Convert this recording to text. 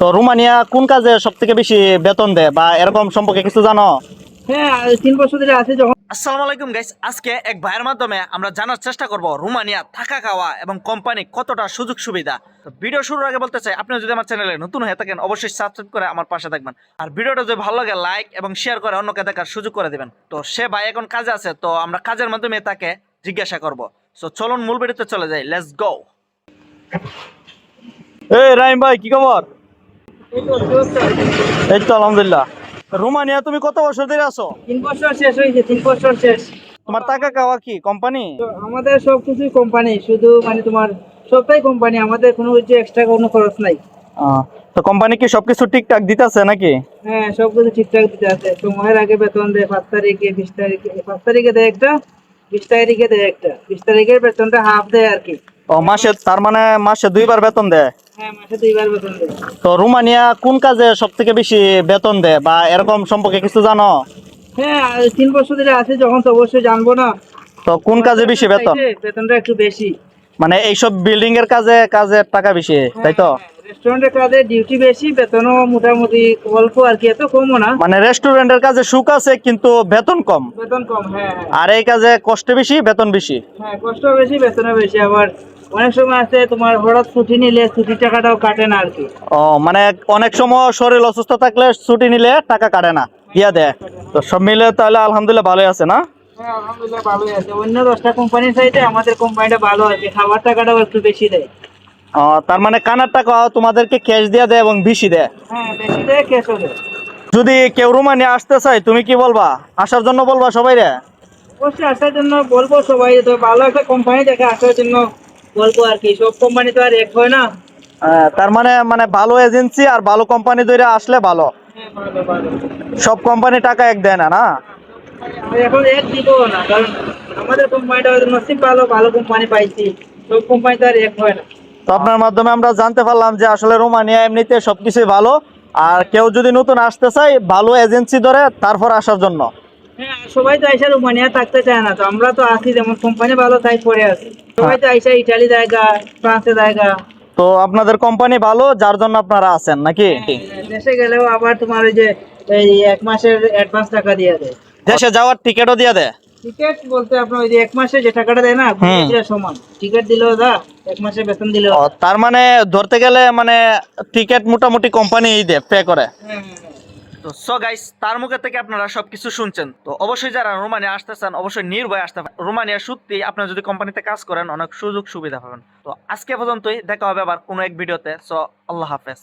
তো রোমানিয়া কোন কাজে সব থেকে বেশি বেতন দেয়? বা এরকম সম্পর্কে কিছু জানো? হ্যাঁ তিন বছর ধরে আছে যখন আসসালামু আলাইকুম গাইস আজকে এক ভাইয়ের মাধ্যমে আমরা জানার চেষ্টা করব রোমানিয়া থাকা খাওয়া এবং কোম্পানি কতটা সুযোগ সুবিধা। তো ভিডিও শুরুর আগে বলতে চাই আপনি যদি আমার চ্যানেলে নতুন হয়ে থাকেন অবশ্যই সাবস্ক্রাইব করে আমার পাশে থাকবেন। আর ভিডিওটা যদি ভালো লাগে লাইক এবং শেয়ার করে অন্যকে দেখার সুযোগ করে দিবেন। তো সে ভাই এখন কাজে আছে তো আমরা কাজের মাধ্যমে তাকে জিজ্ঞাসা করব। সো চলুন মূল ভিডিওতে চলে যাই লেটস গো এই রাইম ভাই কি খবর? এই তো আলহামদুলিল্লাহ। রোমানিয়া তুমি কত বছর ধরে আছো? তিন বছর শেষ হয়েছে তিন বছর শেষ। তোমার টাকা খাওয়া কি কোম্পানি আমাদের সব কিছুই কোম্পানি শুধু মানে তোমার সবটাই কোম্পানি আমাদের কোনো যে এক্সট্রা কোনো খরচ নাই। তো কোম্পানি কি সবকিছু ঠিকঠাক দিতেছে নাকি? হ্যাঁ সব কিছু ঠিকঠাক দিতে আছে সময়ের আগে বেতন দেয় পাঁচ তারিখে বিশ তারিখে পাঁচ তারিখে দেয় একটা বিশ তারিখে দেয় একটা বিশ তারিখের বেতনটা হাফ দেয় আর কি। ও মাসে তার মানে মাসে দুইবার বেতন দেয়? হ্যাঁ মাসে দুইবার বেতন দেয়। তো রোমানিয়া কোন কাজে সব থেকে বেশি বেতন দেয়? বা এরকম সম্পর্কে কিছু জানো? হ্যাঁ তিন বছর ধরে আছে যখন তো অবশ্যই জানব না। তো কোন কাজে বেশি বেতন বেতনটা একটু বেশি। মানে এইসব বিল্ডিং এর কাজে কাজের টাকা বেশি তাই তো? রেস্টুরেন্টের কাজে ডিউটি বেশি বেতনও মোটামুটি অল্প আর কি এত কমও না। মানে রেস্টুরেন্টের কাজে সুখ আছে কিন্তু বেতন কম। বেতন কম হ্যাঁ হ্যাঁ। আর এই কাজে কষ্ট বেশি বেতন বেশি? হ্যাঁ কষ্ট বেশি বেতনও বেশি। আবার অনেক সময় আছে তোমার হঠাৎ ছুটি নিলে ছুটির টাকাটাও কাটে না আর কি। ও মানে অনেক সময় শরীর অসুস্থ থাকলে ছুটি নিলে টাকা কাটে না দিয়া দেয়। তো সব মিলে তাহলে আলহামদুলিল্লাহ ভালোই আছে না? হ্যাঁ আলহামদুলিল্লাহ ভালোই আছে। অন্য দশটা কোম্পানির চাইতে আমাদের কোম্পানিটা ভালো আছে খাবার টাকাটাও একটু বেশি দেয়। তার মানে কানার টাকা তোমাদেরকে ক্যাশ দিয়ে দেয় এবং বেশি দেয়? হ্যাঁ বেশি দেয় ক্যাশও দেয়। যদি কেউ রোমানিয়া আসতে চায় তুমি কি বলবা? আসার জন্য বলবা সবাই রে? অবশ্যই আসার জন্য বলব সবাই তো ভালো একটা কোম্পানি দেখে আসার জন্য বলব আর কি। সব কোম্পানি তো আর এক হয় না। তার মানে মানে ভালো এজেন্সি আর ভালো কোম্পানি ধরে আসলে ভালো। হ্যাঁ ভালো সব কোম্পানি টাকা এক দেয় না না? এখন এক দিব না কারণ আমাদের কোম্পানিটা নসিব ভালো ভালো কোম্পানি পাইছি। সব কোম্পানি তো আর এক হয় না। তো আপনার মাধ্যমে আমরা জানতে পারলাম যে আসলে রোমানিয়া এমনিতে সবকিছুই ভালো। আর কেউ যদি নতুন আসতে চায় ভালো এজেন্সি ধরে তারপর আসার জন্য। হ্যাঁ সবাই তো আইসা রোমানিয়া থাকতে চায় না তো আমরা তো আছি যেমন কোম্পানি ভালো তাই পড়ে আছি। সবাই তো আইসা ইটালি জায়গা ফ্রান্সের জায়গা। তো আপনাদের কোম্পানি ভালো যার জন্য আপনারা আছেন নাকি? দেশে গেলেও আবার তোমার ওই যে এই এক মাসের অ্যাডভান্স টাকা দিয়ে দেয়। দেশে যাওয়ার টিকিটও দিয়ে দেয়? টিকিট বলতে আপনার ওই যে এক মাসে যে টাকাটা দেয় না ঘুরে সমান। টিকিট দিলেও দা এক মাসে বেতন দিলেও। তার মানে ধরতে গেলে মানে টিকিট মোটামুটি কোম্পানি দেয় পে করে। তো সো গাইস তার মুখে থেকে আপনারা সবকিছু শুনছেন। তো অবশ্যই যারা রোমানিয়া আসতে চান অবশ্যই নির্ভয় আসতে পারেন। রোমানিয়া সত্যি আপনারা যদি কোম্পানিতে কাজ করেন অনেক সুযোগ সুবিধা পাবেন। তো আজকে পর্যন্তই দেখা হবে আবার কোনো এক ভিডিওতে সো আল্লাহ হাফেজ।